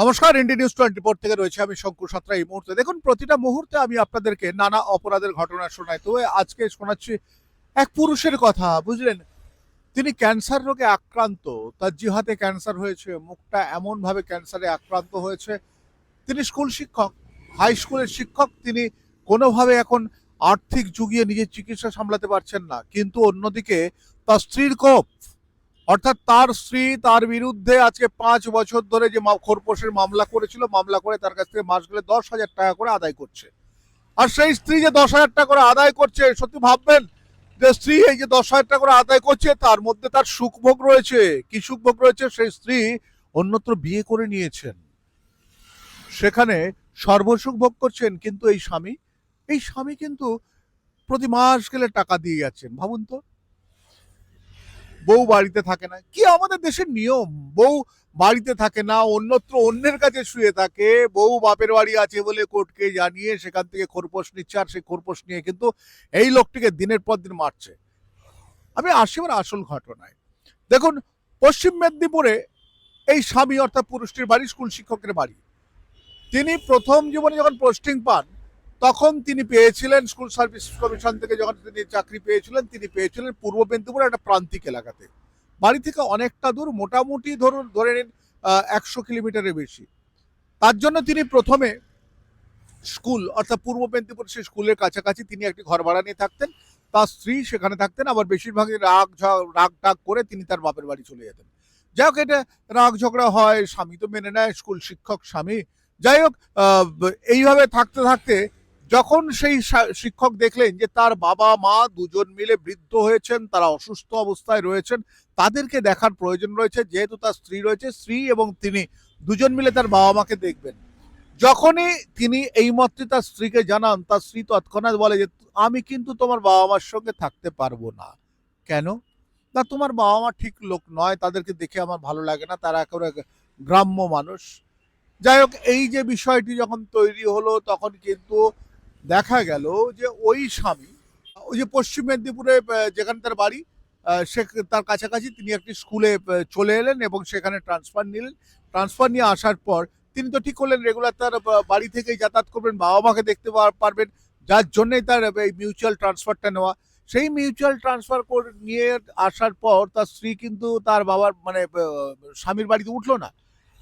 নমস্কার India news twenty four থেকে রয়েছে আমি শঙ্কর সাত্রা এই মুহূর্তে। দেখুন, প্রতিটা মুহূর্তে আমি আপনাদেরকে নানা অপরাধের ঘটনা শোনাই। তবে আজকে শোনাচ্ছি এক পুরুষের কথা, বুঝলেন? তিনি ক্যান্সার রোগে আক্রান্ত। তার জিহাতে ক্যান্সার হয়েছে, মুখটা এমনভাবে ক্যান্সারে আক্রান্ত হয়েছে। তিনি স্কুল শিক্ষক, হাই স্কুলের শিক্ষক। তিনি কোনোভাবে এখন আর্থিক যুগিয়ে নিজের চিকিৎসা সামলাতে পারছেন না। কিন্তু অন্যদিকে তার স্ত্রীর কোপ অর্থাৎ তার স্ত্রী তার বিরুদ্ধে আজকে পাঁচ বছর ধরে যে খোরপোশের মামলা করেছিল, মামলা করে তার কাছ থেকে মাস গেলে দশ হাজার টাকা করে আদায় করছে। আর সেই স্ত্রী যে দশ হাজার টাকা করে আদায় করছে, সত্যি ভাববেন? যে স্ত্রী এই যে দশ হাজার টাকা করে আদায় করছে, তার মধ্যে তার সুখভোগ রয়েছে। কি সুখভোগ রয়েছে? সেই স্ত্রী অন্যত্র বিয়ে করে নিয়েছেন। সেখানে সর্বসুখ ভোগ করছেন কিন্তু এই স্বামী। এই স্বামী কিন্তু প্রতি মাস গেলে টাকা দিয়ে যাচ্ছেন। ভাবুন তো। বউ বাড়িতে থাকে না। কি আমাদের দেশের নিয়ম? বউ বাড়িতে থাকে না, অন্যত্র অন্যের কাছে শুয়ে থাকে। বউ বাপের বাড়ি আছে বলে কোর্টকে জানিয়ে সেখান থেকে খোরপোশ নিচ্ছে আর সেই খোরপোশ নিয়ে কিন্তু এই লোকটিকে দিনের পর দিন মারছে। আমি আসি এবার আসল ঘটনায়। দেখুন, পশ্চিম মেদিনীপুরে এই স্বামী অর্থাৎ পুরুষটির বাড়ি, স্কুল শিক্ষকের বাড়ি। তিনি প্রথম জীবনে যখন পোস্টিং পান তখন তিনি পেয়েছিলেন স্কুল সার্ভিস কমিশন থেকে যখন তিনি চাকরি পেয়েছিলেন, তিনি পেয়েছিলেন পূর্ব মেদিনীপুরের একটা প্রান্তিক এলাকাতে। বাড়ি থেকে অনেকটা দূর, মোটামুটি ধরুন, ধরে নিন একশো কিলোমিটারের বেশি। তার জন্য তিনি প্রথমে স্কুল অর্থাৎ পূর্ব মেদিনীপুর সেই স্কুলের কাছাকাছি তিনি একটি ঘর ভাড়া নিয়ে থাকতেন। তার স্ত্রী সেখানে থাকতেন, আবার বেশিরভাগই রাগ রাগ টাগ করে তিনি তার বাপের বাড়ি চলে যেতেন। যাই হোক, এটা রাগ ঝগড়া হয়, স্বামী তো মেনে নেয় স্কুল শিক্ষক, স্বামী। যাই হোক এইভাবে থাকতে থাকতে যখন সেই শিক্ষক দেখলেন যে তার বাবা, মা দুজন মিলে বৃদ্ধ হয়েছেন, তারা অসুস্থ অবস্থায় রয়েছেন, তাদেরকে দেখার প্রয়োজন রয়েছে, যেহেতু তার স্ত্রী রয়েছে, স্ত্রী এবং তিনি দুজন মিলে তার বাবা মাকে দেখবেন। যখনই তিনি এই মতটি তার স্ত্রীকে জানান, তার স্ত্রী তৎক্ষণাৎ বলে যে, আমি কিন্তু তোমার বাবা মার সঙ্গে থাকতে পারব না। কেন? না, তোমার বাবা মা ঠিক লোক নয়, তাদেরকে দেখে আমার ভালো লাগে না, তারা একেবারে গ্রাম্য মানুষ। যাই হোক, এই যে বিষয়টি যখন তৈরি হলো, তখন কিন্তু দেখা গেল যে ওই স্বামী, ওই যে পশ্চিম মেদিনীপুরে যেখানে তার বাড়ি সে তার কাছাকাছি তিনি একটি স্কুলে চলে এলেন এবং সেখানে ট্রান্সফার নিলেন। ট্রান্সফার নিয়ে আসার পর তিনি তো ঠিক করলেন রেগুলার তার বাড়ি থেকেই যাতায়াত করবেন বাবা মাকে দেখতে পারবেন। যার জন্যই তার এই মিউচুয়াল ট্রান্সফারটা নেওয়া। সেই মিউচুয়াল ট্রান্সফার করে, নিয়ে আসার পর তার স্ত্রী কিন্তু তার বাবার মানে স্বামীর বাড়িতে উঠল না।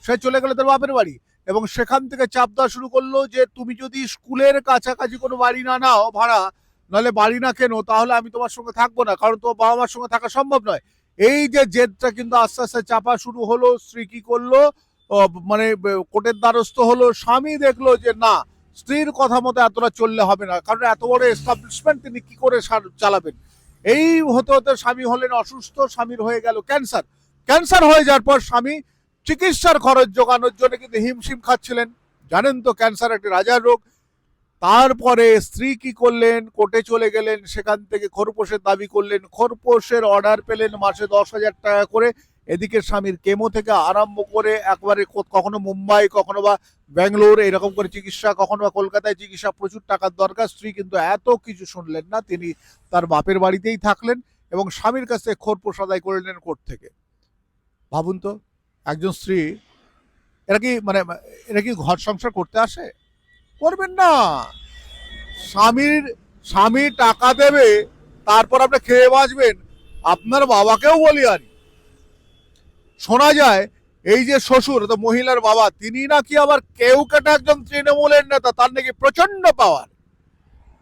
সে চলে গেল তার বাপের বাড়ি। এবং সেখান থেকে চাপ দেওয়া শুরু করল যে তুমি যদি স্কুলের কাছাকাছি কোনো বাড়ি না নাও ভাড়া, নাহলে বাড়ি না কেনো, তাহলে আমি তোমার সঙ্গে থাকব না, কারণ তোমার বাবা মার সঙ্গে থাকা সম্ভব নয়। এই যে জেদটা কিন্তু আস্তে আস্তে চাপা শুরু হলো, স্ত্রী কি করল মানে কোর্টের দ্বারস্থ হলো, স্বামী দেখল যে না, স্ত্রীর কথা মতো এতটা চললে হবে না, কারণ এত বড় এস্টাবলিশমেন্ট তিনি কি করে চালাবেন? এই হতে হতে স্বামী হলেন অসুস্থ, স্বামীর হয়ে গেল ক্যান্সার ক্যান্সার হয়ে যাওয়ার পর স্বামী চিকিৎসার খরচ জোগানোর জন্য কিন্তু হিমশিম খাচ্ছিলেন। জানেন তো ক্যান্সার একটি রাজার রোগ। তারপরে স্ত্রী কি করলেন? কোর্টে চলে গেলেন, সেখান থেকে খোরপোশের দাবি করলেন। খোরপোশের অর্ডার পেলেন মাসে দশ হাজার টাকা করে। এদিকে স্বামীর কেমো থেকে আরম্ভ করে একবারে কখনো মুম্বাই, কখনো বা ব্যাঙ্গালোর, এরকম করে চিকিৎসা, কখনো বা কলকাতায় চিকিৎসা প্রচুর টাকার দরকার। স্ত্রী কিন্তু এত কিছু শুনলেন না, তিনি তার বাপের বাড়িতেই থাকলেন এবং স্বামীর কাছে খোরপোশ আদায় করে নিলেন কোর্ট থেকে। ভাবুন তো একজন স্ত্রী, এরা কি মানে এরা কি ঘর সংসার করতে আসে? করবেন না। স্বামীর, স্বামী টাকা দেবে, তারপর আপনি খেয়ে বাঁচবেন। আপনার বাবাকেও বলি আনি শোনা যায়, এই যে শ্বশুর তো মহিলার বাবা, তিনি নাকি আবার কেউ কেটে একজন তৃণমূলের নেতা, তার নাকি প্রচণ্ড পাওয়ার।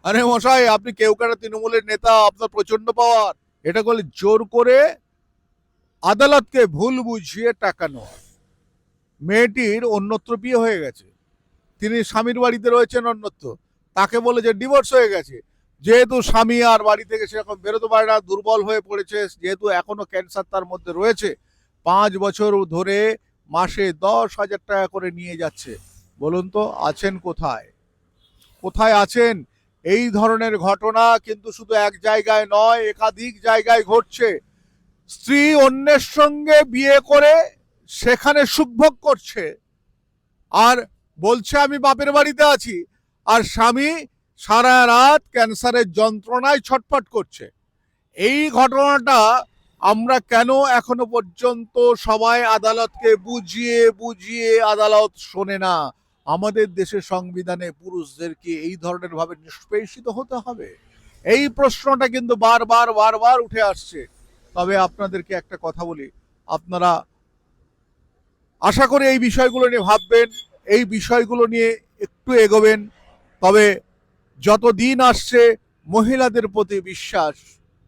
আরে মশাই, আপনি কেউ কেটে তৃণমূলের নেতা, আপনার প্রচণ্ড পাওয়ার। এটা করলে জোর করে আদালতকে ভুল বুঝিয়ে টাকা নেওয়া। মেয়েটির অন্যত্র বিয়ে হয়ে গেছে। তিনি স্বামীর বাড়িতে রয়েছেন অন্যত্র। তাকে বলে যে ডিভোর্স হয়ে গেছে। যেহেতু স্বামী আর বাড়ি থেকে সেরকম বেরোতে পারে না, দুর্বল হয়ে পড়েছে, যেহেতু এখনও ক্যান্সার তার মধ্যে রয়েছে, পাঁচ বছর ধরে মাসে দশ হাজার টাকা করে নিয়ে যাচ্ছে। বলুন তো, আছেন কোথায়? কোথায় আছেন? এই ধরনের ঘটনা কিন্তু শুধু এক জায়গায় নয়, একাধিক জায়গায় ঘটছে। স্ত্রী অন্যের সঙ্গে বিয়ে করে সেখানে সুখভোগ করছে। আর বলছে, আমি বাপের বাড়িতে আছি। আর স্বামী সারা রাত ক্যান্সারের যন্ত্রণায় ছটফট করছে। এই ঘটনাটা আমরা কেন এখনও পর্যন্ত সবাই আদালতকে বুঝিয়ে বুঝিয়ে আদালত শোনে না? আমাদের দেশের সংবিধানে পুরুষদেরকে এই ধরনের ভাবে নিষ্পেষিত হতে হবে। এই প্রশ্নটা কিন্তু বারবার বারবার উঠে আসছে। তবে আপনাদেরকে একটা কথা বলি। আপনারা আশা করি এই বিষয়গুলো নিয়ে ভাববেন, এই বিষয়গুলো নিয়ে একটু এগোবেন। তবে যত দিন আসছে মহিলাদের প্রতি বিশ্বাস,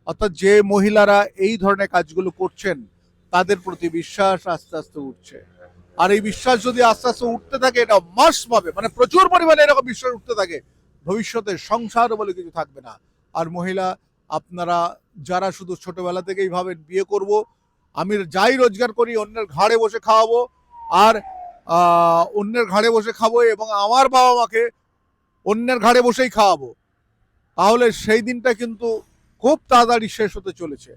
অর্থাৎ যে মহিলারা এই ধরনের কাজগুলো করছেন, তাদের প্রতি বিশ্বাস আস্তে আস্তে উঠছে। আর এই বিশ্বাস যদি আস্তে আস্তে উঠতে থাকে, এটা মাস পাবে মানে প্রচুর পরিমাণে এরকম বিশ্বাস উঠতে থাকে। ভবিষ্যতে সংসার বলে কিছু থাকবে না। আর মহিলা আপনারা যারা শুধু ছোটবেলা থেকেই ভাবেন বিয়ে করব আমি যাই রোজগার করি, অন্যের ঘাড়ে বসে খাওয়াবো, আর অন্যের ঘাড়ে বসে খাব এবং আমার বাবা মাকে অন্যের ঘাড়ে বসেই খাওয়াবো। তাহলে সেই দিনটা কিন্তু খুব তাড়াতাড়ি শেষ হতে চলেছে।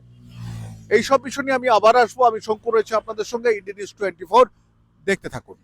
এই সব বিষয় নিয়ে আমি আবার আসব। আমি শঙ্কর রয়েছে আপনাদের সঙ্গে ইন্ডিয়ান টোয়েন্টি ফোর। দেখতে থাকুন।